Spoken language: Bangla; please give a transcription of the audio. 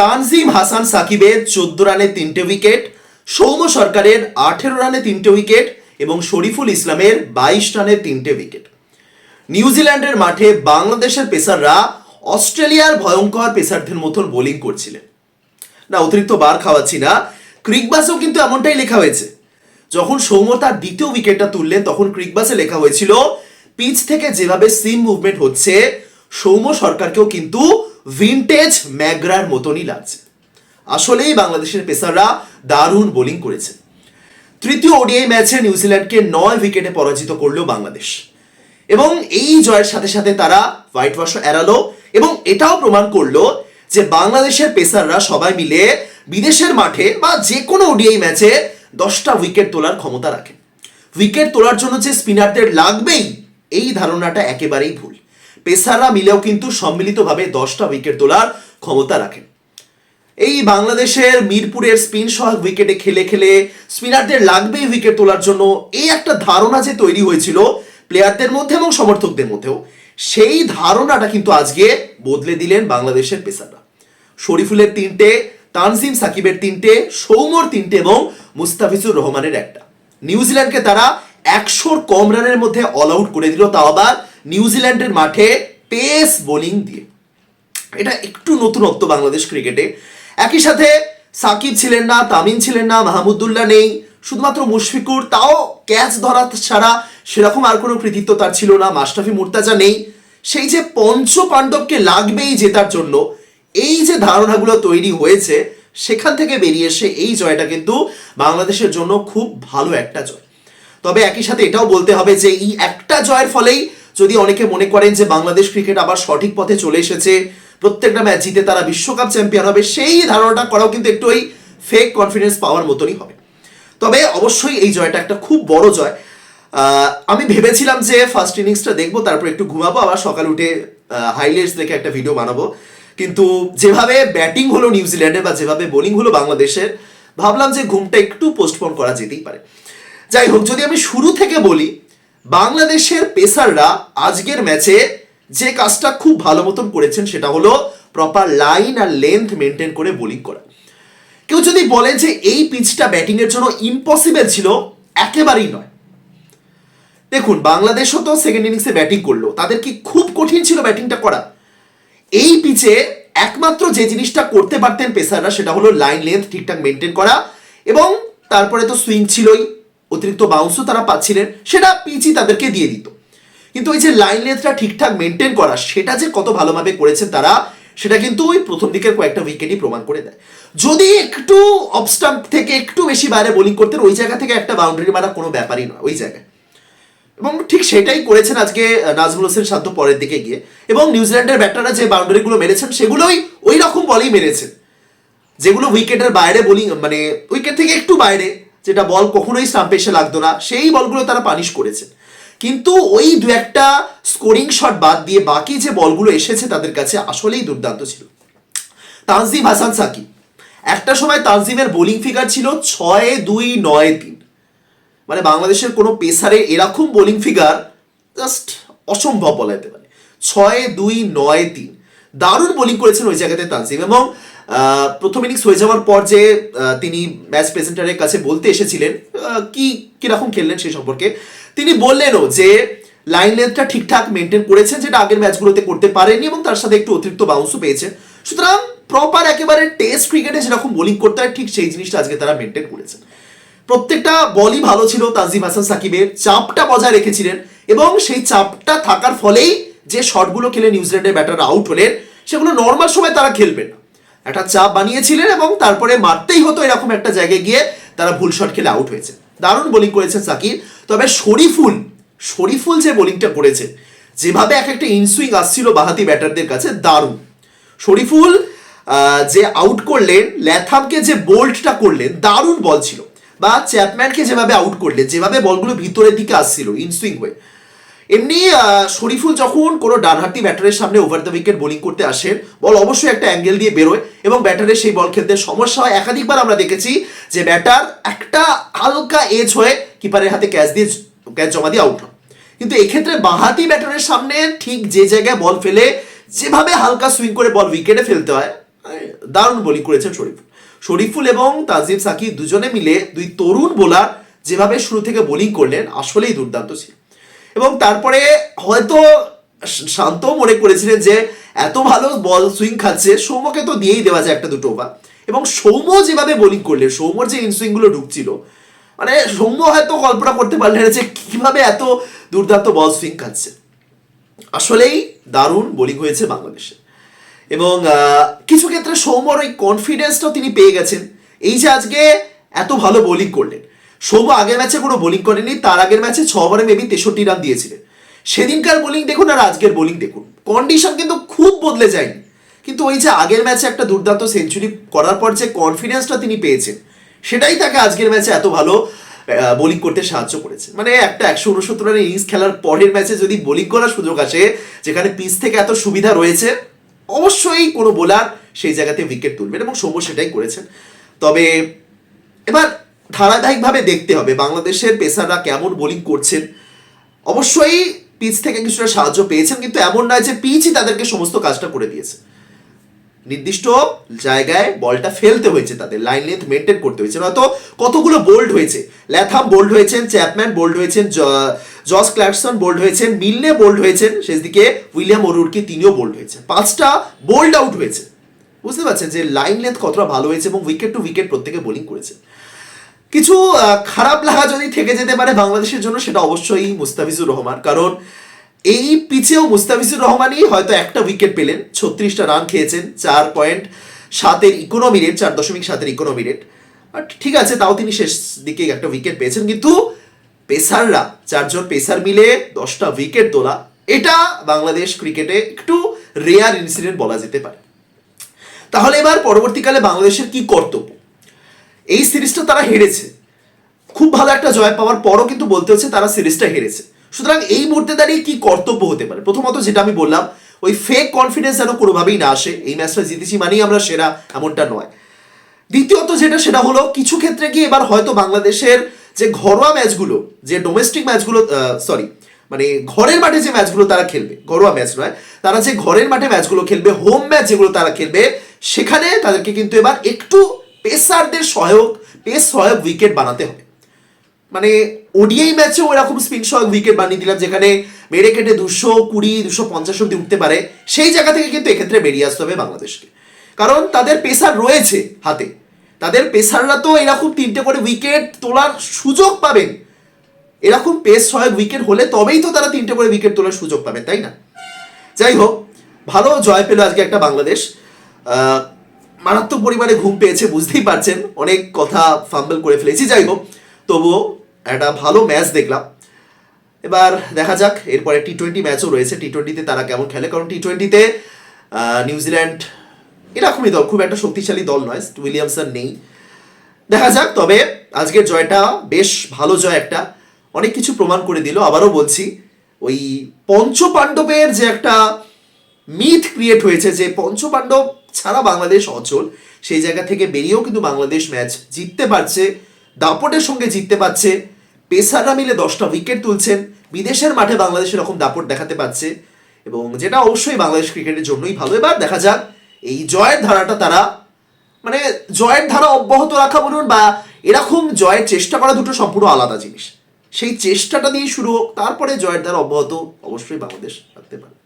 তানজিম হাসান সাকিবের চোদ্দ রানে তিনটে উইকেট, সৌম্য সরকারের আঠেরো রানে তিনটে উইকেট এবং শরীফুল ইসলামের বাইশ রানে তিনটে উইকেট। নিউজিল্যান্ডের মাঠে বাংলাদেশের পেসাররা অস্ট্রেলিয়ার ভয়ঙ্কর পেসারদের মতন বোলিং করছিলেন। না, অতিরিক্ত বার খাওয়াচ্ছি না। ক্রিকবাসেও কিন্তু এমনটাই লেখা হয়েছে। যখন সৌম্য তার দ্বিতীয় উইকেটটা তুললেন, তখন ক্রিকবাসে লেখা হয়েছিল, পিচ থেকে যেভাবে সিম মুভমেন্ট হচ্ছে, সৌম্য সরকারকেও কিন্তু ভিনটেজ ম্যাগরার মতনই লাগছে। আসলেই বাংলাদেশের পেসাররা দারুণ বোলিং করেছে। তৃতীয় ওডিআই ম্যাচে নিউজিল্যান্ডকে নয় উইকেটে পরাজিত করল বাংলাদেশ। এবং এই জয়ের সাথে সাথে তারা হোয়াইট ওয়াশ এড়ালো এবং এটাও প্রমাণ করল যে বাংলাদেশের পেসাররা সবাই মিলে বিদেশের মাঠে বা যে কোনো ওডিআই ম্যাচে দশটা উইকেট তোলার ক্ষমতা রাখে। উইকেট তোলার জন্য যে স্পিনারদের লাগবেই, এই ধারণাটা একেবারেই ভুল। পেসাররা মিলেও কিন্তু সম্মিলিতভাবে দশটা উইকেট তোলার ক্ষমতা রাখেন। এই বাংলাদেশের মিরপুরের স্পিন সহায়ক উইকেটে খেলে খেলে স্পিনারদের লাগবেই উইকেট তোলার জন্য এই একটা ধারণা যে তৈরি হয়েছিল প্লেয়ারদের মধ্যে এবং সমর্থকদের মধ্যেও। সেই ধারণাটা কিন্তু আজকে বদলে দিলেন বাংলাদেশের পেসাররা। শরীফুলের তিনটে, তানজিম সাকিবের তিনটে, সৌমর তিনটে এবং মুস্তাফিজুর রহমানের একটা। নিউজিল্যান্ডকে তারা একশোর কম রানের মধ্যে অল আউট করে দিল, তাও আবার নিউজিল্যান্ডের মাঠে পেস বোলিং দিয়ে। এটা একটু নতুনত্ব বাংলাদেশ ক্রিকেটে। একই সাথে সাকিব ছিলেন না, তামিম ছিলেন না মাহমুদুল্লাহ নেই। শুধুমাত্র মুশফিকুর, তাও ক্যাচ ধরা ছাড়া সেরকম আর কোনো কৃতিত্ব তার ছিল না, মাশরাফি মুর্তাজা নেই। সেই যে পঞ্চ পাণ্ডবকে লাগবেই জেতার জন্য, এই যে ধারণাগুলো তৈরি হয়েছে, সেখান থেকে বেরিয়ে এসে এই জয়টা কিন্তু বাংলাদেশের জন্য খুব ভালো একটা জয়। তবে একই সাথে এটাও বলতে হবে যে এই একটা জয়ের ফলেই যদি অনেকে মনে করেন যে বাংলাদেশ ক্রিকেট আবার সঠিক পথে চলে এসেছে, প্রত্যেকটা ম্যাচ জিতে তারা বিশ্বকাপ চ্যাম্পিয়ন হবে, সেই ধারণাটা করাও কিন্তু একটু ওই ফেক কনফিডেন্স পাওয়ার মতনই হবে। তবে অবশ্যই এই জয়টা একটা খুব বড় জয়। আমি ভেবেছিলাম যে ফার্স্ট ইনিংসটা দেখব, তারপর একটু ঘুমাবো, আবার সকাল উঠে হাইলাইটস দেখে একটা ভিডিও বানাবো। কিন্তু যেভাবে ব্যাটিং হলো নিউজিল্যান্ডের বা যেভাবে বোলিং হলো বাংলাদেশের, ভাবলাম যে ঘুমটা একটু পোস্টপোন করা যেতেই পারে। যাই হোক, যদি আমি শুরু থেকে বলি বাংলাদেশের পেসাররা আজকের ম্যাচে যে কাজটা খুব ভালো মতন করেছেন সেটা হলো প্রপার লাইন আর লেন্থ মেনটেন করে বোলিং করা। কেউ যদি বলে যে এই পিচটা ব্যাটিং এর জন্য ইম্পসিবল ছিল, একেবারেই নয়। দেখুন, বাংলাদেশও তো সেকেন্ড ইনিংসে ব্যাটিং করল, তাদের কি খুব কঠিন ছিল ব্যাটিংটা করা? এই পিচে একমাত্র যে জিনিসটা করতে পারতেন পেসাররা সেটা হলো লাইন লেন্থ ঠিকঠাক মেনটেন করা এবং তারপরে তো সুইং ছিলই। অতিরিক্ত বাউন্সও তারা পাচ্ছিলেন, সেটা পিচই তাদেরকে দিয়ে দিত। কিন্তু ওই যে লাইন লেন্থটা ঠিকঠাক মেনটেন করা, সেটা যে কত ভালোভাবে করেছেন তারা, সেটা কিন্তু ওই প্রথম দিকের কয়েকটা উইকেটই প্রমাণ করে দেয়। যদি একটু অফস্টাম্প থেকে একটু বেশি বাইরে বোলিং করতেন, ওই জায়গা থেকে একটা বাউন্ডারি মারা কোনো ব্যাপারই নয়, ওই জায়গায়। এবং ঠিক সেটাই করেছেন আজকে নাজমুল হোসেন শান্ত পরের দিকে গিয়ে। এবং নিউজিল্যান্ডের ব্যাটাররা যে বাউন্ডারিগুলো মেরেছেন, সেগুলোই ওই রকম বলেই মেরেছেন। যেগুলো উইকেটের বাইরে বোলিং মানে উইকেট থেকে একটু বাইরে যেটা বল কখনোই স্টাম্পে এসে লাগতো না, সেই বলগুলো তারা পানিশ করেছে। কিন্তু ওই দু একটা স্কোরিং শট বাদ দিয়ে বাকি যে বলগুলো এসেছে তাদের কাছে আসলেই দুর্দান্ত ছিল। তানজিম হাসান সাকিব একটা সময় তানজিমের বোলিং ফিগার ছিল ছয় দুই নয় তিন। মানে বাংলাদেশের কোনো পেসারে এরকম বোলিং ফিগার জাস্ট অসম্ভব বলা যেতে পারে। ছয় দুই নয় তিন। দারুণ বোলিং করেছেন ওই জায়গাতে তানজিম এবং প্রথম ইনিংস হয়ে যাওয়ার পর যে তিনি ম্যাচ প্রেজেন্টারের কাছে বলতে এসেছিলেন কি, কীরকম খেললেন সেই সম্পর্কে, তিনি বললেনও যে লাইন লেন্থটা ঠিকঠাক মেনটেন করেছেন, যেটা আগের ম্যাচগুলোতে করতে পারেনি এবং তার সাথে একটু অতিরিক্ত বাউন্সও পেয়েছেন সুতরাং প্রপার একেবারে টেস্ট ক্রিকেটে যেরকম বোলিং করতে হয়, ঠিক সেই জিনিসটা আজকে তারা মেনটেন করেছেন প্রত্যেকটা বলই ভালো ছিল তাজিম হাসান সাকিবের, চাপটা বজায় রেখেছিলেন এবং সেই চাপটা থাকার ফলেই যে শটগুলো খেলে নিউজিল্যান্ডের ব্যাটার আউট হলেন, সেগুলো নর্মাল সময় তারা খেলবেন না। একটা চাপ বানিয়েছিলেন এবং তারপরে মারতেই হতো এরকম একটা জায়গায় গিয়ে তারা ভুল শট খেলে আউট হয়েছে। দারুণ বোলিং করেছে সাকিব। তবে শরীফুল শরীফুল যে বোলিংটা করেছে, যেভাবে এক একটা ইনসুইং আসছিল বাহাতি ব্যাটারদের কাছে, দারুণ। শরীফুল যে আউট করলেন, ল্যাথামকে যে বোল্টটা করলেন, দারুণ বল ছিল। বা চ্যাপম্যানকে যেভাবে আউট করলেন, যেভাবে বলগুলো ভিতরের দিকে আসছিল ইনসুইং হয়ে এমনি শরীফুল যখন কোনো ডানহাতি ব্যাটারের সামনে ওভার দ্য উইকেট বোলিং করতে আসেন বল অবশ্যই একটা অ্যাঙ্গেল দিয়ে বেরোয় এবং ব্যাটারের সেই বল খেলতে সমস্যা হয় একাধিকবার আমরা দেখেছি যে ব্যাটার একটা হালকা এজ হয়ে কিপারের হাতে ক্যাচ দিয়ে ক্যাচ জমা দিয়ে আউট হয়। কিন্তু এক্ষেত্রে বাঁহাতি ব্যাটারের সামনে ঠিক যে জায়গায় বল ফেলে, যেভাবে হালকা সুইং করে বল উইকেটে ফেলতে হয় দারুণ বোলিং করেছেন শরীফুল। শরীফুল এবং তাজিম সাকি দুজনে মিলে দুই তরুণ বোলার যেভাবে শুরু থেকে বোলিং করলেন, আসলেই দুর্দান্ত ছিল। এবং তারপরে হয়তো শান্ত মনে করেছিলেন যে এত ভালো বল সুইং খাচ্ছে, সৌম্যকে তো দিয়েই দেওয়া যায় একটা দুটো ওভার। এবং সৌম্য যেভাবে বোলিং করলে সৌম্যর যে ইনসুইংগুলো ঢুকছিল মানে সৌম্য হয়তো কল্পনা করতে পারলেন যে কীভাবে এত দুর্দান্ত বল সুইং খাচ্ছে। আসলেই দারুণ বোলিং হয়েছে বাংলাদেশে। এবং কিছু ক্ষেত্রে সৌম্যর ওই কনফিডেন্সটাও তিনি পেয়ে গেছেন। এই যে আজকে এত ভালো বোলিং করলেন। সৌম্য আগের ম্যাচে কোনো বোলিং করেনি, তার আগের ম্যাচে ছ ওভারে মেবি তেষট্টি রান দিয়েছিলেন সেদিনকার বোলিং দেখুন আর আজকের বোলিং দেখুন। কন্ডিশন কিন্তু খুব বদলে যায়নি। কিন্তু ওই যে আগের ম্যাচে একটা দুর্দান্ত সেঞ্চুরি করার পর যে কনফিডেন্সটা তিনি পেয়েছেন, সেটাই তাকে আজকের ম্যাচে এত ভালো বোলিং করতে সাহায্য করেছে। মানে একটা একশো উনসত্তর রানের ইনিংস খেলার পরের ম্যাচে যদি বোলিং করার সুযোগ আসে, যেখানে পিচ থেকে এত সুবিধা রয়েছে, অবশ্যই কোনো বোলার সেই জায়গাতে উইকেট তুলবেন এবং সৌম্য সেটাই করেছেন। তবে, এবার ধারাবাহিকভাবে দেখতে হবে বাংলাদেশের পেসাররা কেমন বোলিং করছেন। অবশ্যই পিচ থেকে কিছুটা সাহায্য পেয়েছেন, কিন্তু এমন নয় যে পিচই তাদেরকে সমস্ত কাজটা করে দিয়েছে। নির্দিষ্ট জায়গায় বলটা ফেলতে হয়েছে তাদের লাইন লেন্থ মেনটেন করতে হয়েছে। নয়তো কতগুলো বোল্ড হয়েছে? ল্যাথাম বোল্ড হয়েছেন, চ্যাপম্যান বোল্ড হয়েছেন জস ক্ল্যাটসন বোল্ড হয়েছেন, মিলনে বোল্ড হয়েছেন শেষ দিকে উইলিয়াম ওরুরকি তিনিও বোল্ড হয়েছেন। পাঁচটা বোল্ড আউট হয়েছে। বুঝতে পারছেন যে লাইন লেন্থ কতটা ভালো হয়েছে এবং উইকেট টু উইকেট প্রত্যেকে বোলিং করেছে। কিছু খারাপ লাগা যদি থেকে যেতে পারে বাংলাদেশের জন্য, সেটা অবশ্যই মুস্তাফিজুর রহমান। কারণ এই পিচেও মুস্তাফিজুর রহমানই হয়তো একটা উইকেট পেলেন, ছত্রিশটা রান খেয়েছেন, চার পয়েন্ট সাতের ইকোনমি রেট চার দশমিক সাতের ইকোনমি রেট বাট ঠিক আছে, তাও তিনি শেষ দিকে একটা উইকেট পেয়েছেন, কিন্তু পেসাররা, চারজন পেসার মিলে দশটা উইকেট তোলা, এটা বাংলাদেশ ক্রিকেটে একটু রেয়ার ইনসিডেন্ট বলা যেতে পারে। তাহলে এবার পরবর্তীকালে বাংলাদেশের কি কর্তব্য? এই সিরিজটা তারা হেরেছে। খুব ভালো একটা জয় পাওয়ার পরও কিন্তু বলতে হচ্ছে তারা সিরিজটা হেরেছে। সুতরাং এই মুহূর্তে দাঁড়িয়ে কি কর্তব্য হতে পারে? প্রথমত যেটা আমি বললাম, ওই ফেক কনফিডেন্স যেন কোনোভাবেই না আসে। এই ম্যাচটা জিতেছি মানেই আমরা সেরা, এমনটা নয়। দ্বিতীয়ত যেটা, সেটা হলো কিছু ক্ষেত্রে গিয়ে এবার হয়তো বাংলাদেশের যে ঘরোয়া ম্যাচগুলো, যে ডোমেস্টিক ম্যাচগুলো সরি মানে ঘরের মাঠে যে ম্যাচগুলো তারা খেলবে, ঘরোয়া ম্যাচ নয়, তারা যে ঘরের মাঠে ম্যাচগুলো খেলবে হোম ম্যাচ যেগুলো তারা খেলবে, সেখানে তাদেরকে কিন্তু এবার একটু পেসারদের সহায়ক, পেস সহায়ক উইকেট বানাতে হবে মানে ওডিআই ম্যাচেও এরকম স্পিন সহায়ক উইকেট বানিয়ে দিলাম, যেখানে মেরে কেটে দুশো কুড়ি, দুশো পঞ্চাশ অব্দি উঠতে পারে। সেই জায়গা থেকে কিন্তু এক্ষেত্রে বেরিয়ে আসতে হবে বাংলাদেশকে। কারণ তাদের পেসার রয়েছে হাতে। তাদের পেসাররা তো এরকম তিনটে করে উইকেট তোলার সুযোগ পাবেন। এরকম পেস সহায়ক উইকেট হলে তবেই তো তারা তিনটে করে উইকেট তোলার সুযোগ পাবেন, তাই না? যাই হোক, ভালো জয় পেল আজকে একটা বাংলাদেশ। মারাত্মক পরিমাণে ঘুম পেয়েছে, বুঝতেই পারছেন। অনেক কথা ফাম্বল করে ফেলেছি। যাই হোক, তবুও একটা ভালো ম্যাচ দেখলাম। এবার দেখা যাক, এরপরে টি টোয়েন্টি ম্যাচও রয়েছে। টি টোয়েন্টিতে তারা কেমন খেলে? কারণ টি টোয়েন্টিতে নিউজিল্যান্ড এরকমই দল, খুব একটা শক্তিশালী দল নয় উইলিয়ামসন নেই। দেখা যাক, তবে আজকের জয়টা বেশ ভালো জয় একটা। অনেক কিছু প্রমাণ করে দিল। আবারও বলছি, ওই পঞ্চপাণ্ডবের যে একটা মিথ ক্রিয়েট হয়েছে, যে পঞ্চপাণ্ডব ছাড়া বাংলাদেশ অচল। সেই জায়গা থেকে বেরিয়েও কিন্তু বাংলাদেশ ম্যাচ জিততে পারছে। দাপটের সঙ্গে জিততে পারছে। পেসাররা মিলে দশটা উইকেট তুলছেন। বিদেশের মাঠে বাংলাদেশ এরকম দাপট দেখাতে পারছে। এবং যেটা অবশ্যই বাংলাদেশ ক্রিকেটের জন্যই ভালো। এবার দেখা যাক, এই জয়ের ধারাটা তারা মানে জয়ের ধারা অব্যাহত রাখা বলুন বা এরকম জয়ের চেষ্টা করা দুটো সম্পূর্ণ আলাদা জিনিস। সেই চেষ্টাটা দিয়ে শুরু হোক, তারপরে জয়ের ধারা অব্যাহত অবশ্যই বাংলাদেশ রাখতে পারে।